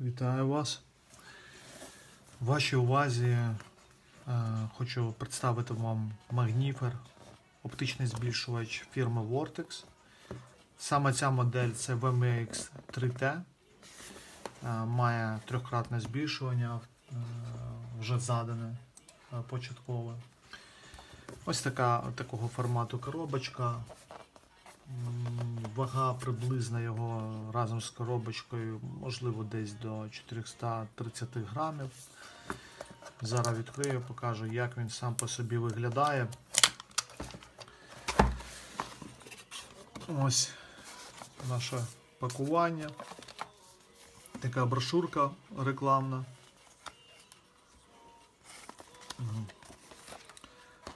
Вітаю вас. Вашій увазі е, хочу представити вам Magnifer, оптичний збільшувач фірми Vortex. Саме ця модель це VMX 3T. Е, має трьохкратне збільшування, е, вже задане е, початкове. Ось така такого формату коробочка. Вага приблизна його разом з коробочкою, можливо, десь до 430 грамів. Зараз відкрию, покажу, як він сам по собі виглядає. Ось наше пакування. Така брошурка рекламна.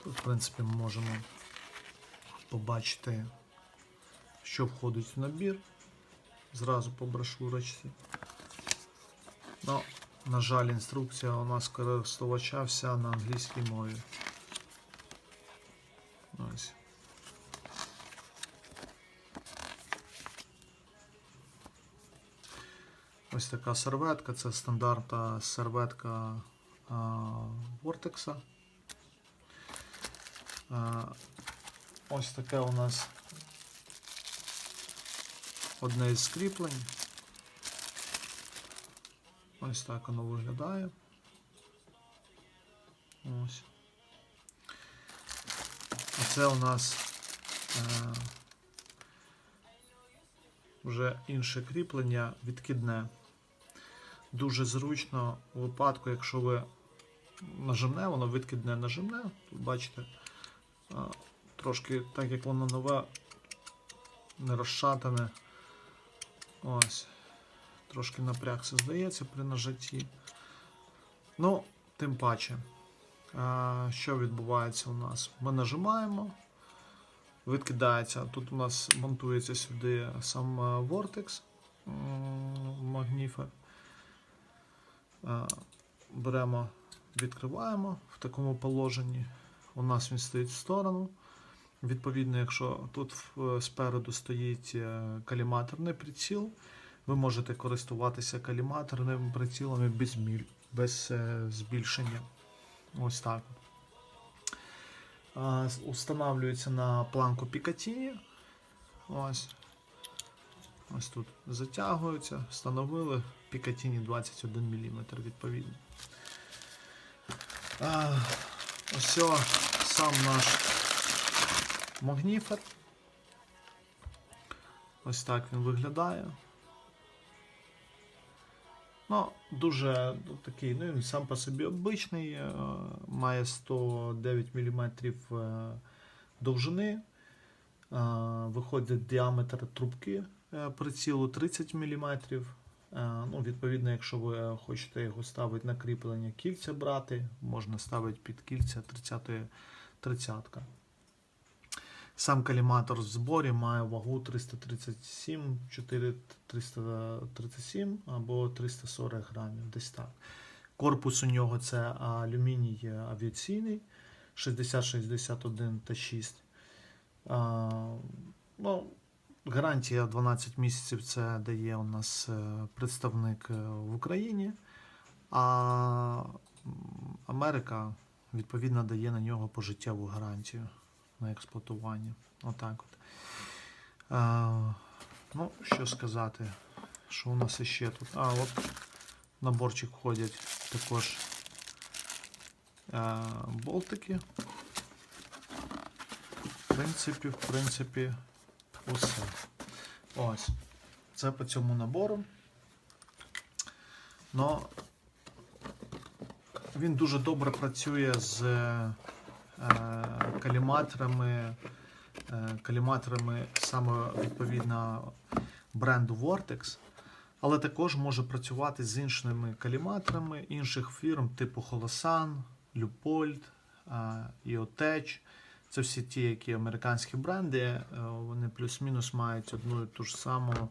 Тут, в принципі, ми можемо побачити що входить в набір. Зразу по брошурочці. Ну, на жаль, інструкція у нас користувача вся на англійській мові. Ось. Ось така серветка, це стандартна серветка а, Vortex. А, ось таке у нас одне із скріплень. Ось так воно виглядає. Ось. Оце у нас е, вже інше кріплення відкидне. Дуже зручно у випадку, якщо ви нажимне, воно відкидне нажимне. Тут бачите, е, трошки так як воно нове, не розшатане. Ось. Трошки напрягся, здається, при нажатті. Ну, тим паче, що відбувається у нас? Ми нажимаємо, відкидається. Тут у нас монтується сюди сам е, Vortex м, Magnifer. Беремо, відкриваємо в такому положенні. У нас він стоїть в сторону. Відповідно, якщо тут спереду стоїть е, каліматорний приціл, ви можете користуватися каліматорними прицілами без, без е, збільшення. Ось так. Устанавлюється на планку Picatinny. Ось. Ось тут затягується, встановили Picatinny 21 мм відповідно. Ось сам наш Магніфер. Ось так він виглядає. Ну, дуже такий, ну він сам по собі обичний, е, має 109 мм довжини. Е, Виходить діаметр трубки е, прицілу 30 мм. Е, Ну, відповідно, якщо ви хочете його ставити на кріплення кільця брати, можна ставити під кільця 30 тридцятка. Сам каліматор в зборі має вагу 337, 4, 337 або 340 грамів, десь так. Корпус у нього це алюміній авіаційний 6061 та 6. А, ну, гарантія 12 місяців це дає у нас е, представник е, в Україні, а Америка відповідно дає на нього пожиттєву гарантію на експлуатування. Отак от. А, ну, що сказати, що у нас іще тут? А, от наборчик входять також а, болтики. В принципі, в принципі, усе. Ось. Це по цьому набору. Но він дуже добре працює з каліматорами, е, каліматорами саме відповідно бренду Vortex, але також може працювати з іншими каліматорами інших фірм, типу Holosan, Leupold, е, EOTech. Це всі ті, які американські бренди, е, вони плюс-мінус мають одну і ту ж саму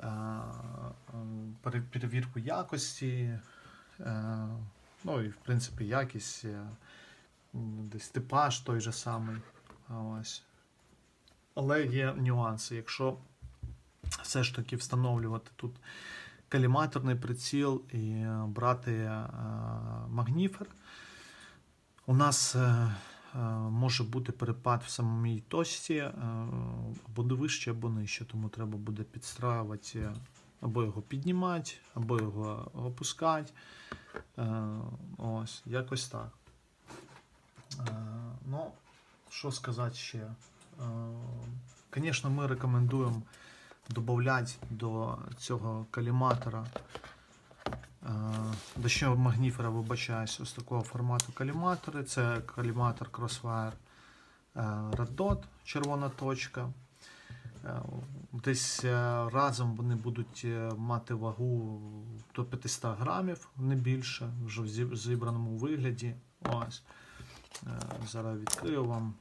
е, е, пере- перевірку якості. е, Ну і в принципі якість, е, десь типаж той же самий. Ось. Але є нюанси. Якщо все ж таки встановлювати тут каліматорний приціл і е, брати е, магніфер. У нас е, може бути перепад в самій точці або вище, або нижче, тому треба буде підстраювати або його піднімати, або його опускати. Ось, якось так. Е, Ну, що сказати ще? Звісно, ми рекомендуємо додати до цього каліматора, е, до ще магніфера, вибачаюсь, ось такого формату каліматори. Це каліматор Crossfire Red Dot, червона точка. Десь разом вони будуть е, мати вагу до 500 грамів, не більше, вже в зібраному вигляді. Ось. Е, Зараз відкрию вам,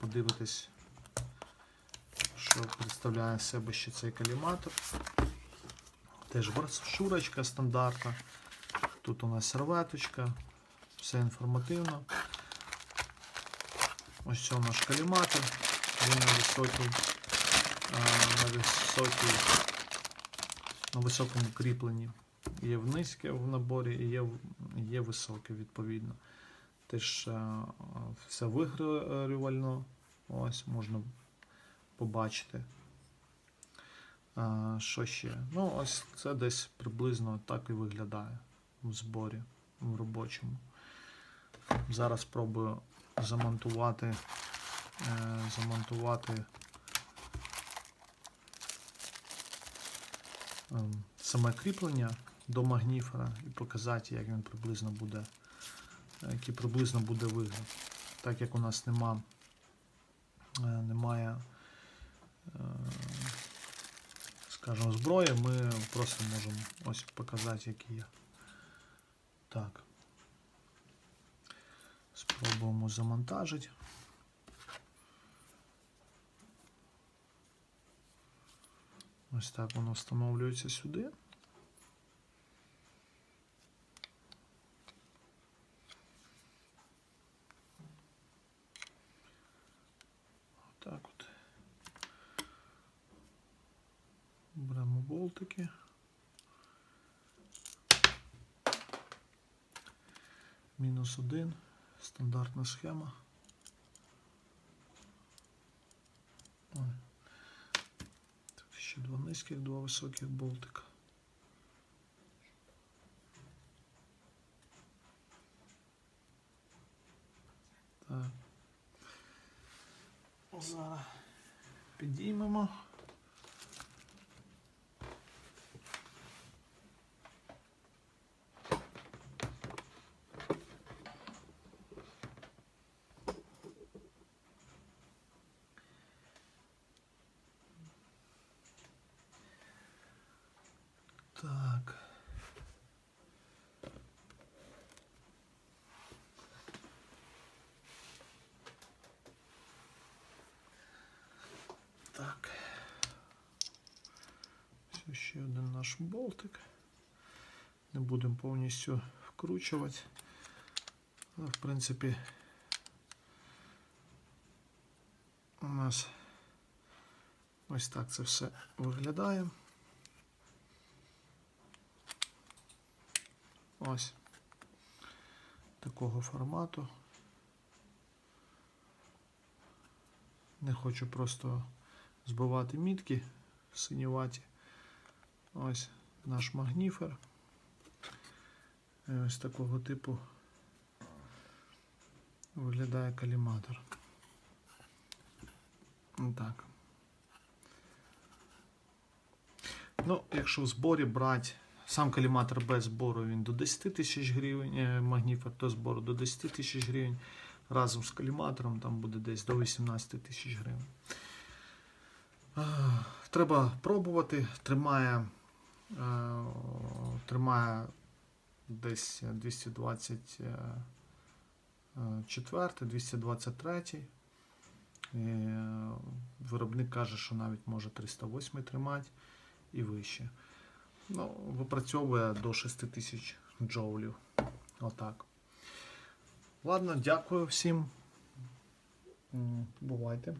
подивитись, що представляє себе ще цей каліматор. Теж шурочка стандартна. Тут у нас серветочка, все інформативно. Ось це наш каліматор. Він на високій, на високій, на високому кріпленні. Є в низьке в наборі і є, є високе відповідно. Теж е, все вигрівально. Ось можна побачити. Що ще? Ну, ось це десь приблизно так і виглядає в зборі, в робочому. Зараз спробую замонтувати, е, замонтувати ем, саме кріплення до магніфера і показати, як він приблизно буде, який приблизно буде вигляд. Так як у нас нема, е, немає, е, скажімо, зброї, ми просто можемо ось показати, який є. Так. Спробуємо замонтажити. Ось так воно встановлюється сюди. Так от. Беремо болтики. Мінус один. Стандартна схема. Ой. Тут ще два низьких, два високих болтика. Так. Зараз підіймемо. Так. Так. Все, ще один наш болтик. Не будемо повністю вкручувати. Але, в принципі, у нас ось так це все виглядає. Ось такого формату. Не хочу просто збивати мітки синюваті. Ось наш магніфер. Ось такого типу виглядає каліматор. Так. Ну, якщо в зборі брати сам каліматор без збору він до 10 тисяч гривень, е, магніфер до збору до 10 тисяч гривень. Разом з каліматором там буде десь до 18 тисяч гривень. Е, Треба пробувати. Тримає, е, тримає десь 224, 223. Е, Виробник каже, що навіть може 308 тримати і вище. Ну, випрацьовує до 6 тисяч джоулів. Отак. Ладно, дякую всім. Бувайте.